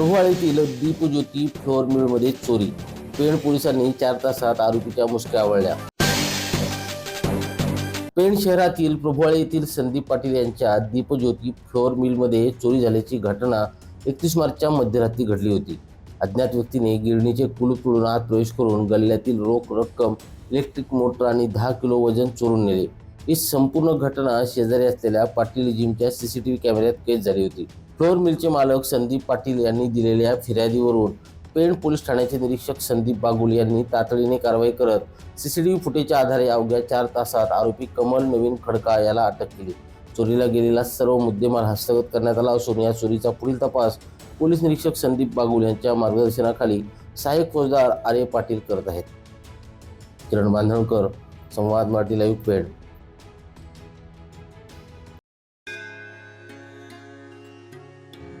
प्रभाळीतील Deepjyoti floor मिलमध्ये चोरी. पेण पोलिसांनी चार तासात आरोपीच्या मुसक्या आवळल्या. पेण शहरातील प्रभुवाळे येथील संदीप पाटील यांच्या दीपज्योती फ्लोअर मिलमध्ये चोरी झाल्याची घटना एकतीस मार्चच्या मध्यरात्री घडली होती. अज्ञात व्यक्तीने गिरणीचे कुलूप तोडून आत प्रवेश करून गल्ल्यातील रोख रक्कम इलेक्ट्रिक मोटर आणि दहा किलो वजन चोरून नेले. ही संपूर्ण घटना शेजारी असलेल्या पाटील जिमच्या सीसीटीव्ही कॅमेऱ्यात कैद झाली होती. फ्लोअर मिलचे मालक संदीप पाटील यांनी दिलेल्या फिर्यादीवरून पेण पोलीस ठाण्याचे निरीक्षक संदीप बागुल यांनी तातडीने कारवाई करत सीसीटीव्ही फुटेजच्या आधारे अवघ्या चार तासात आरोपी कमल नवीन खडका याला अटक केली. चोरीला गेलेला सर्व मुद्देमाल हस्तगत करण्यात आला असून या चोरीचा पुढील तपास पोलीस निरीक्षक संदीप बागुल यांच्या मार्गदर्शनाखाली सहाय्यक फौजदार आर्य पाटील करत आहेत. किरण बांधणकर संवाद मराठी लाईव्ह पेड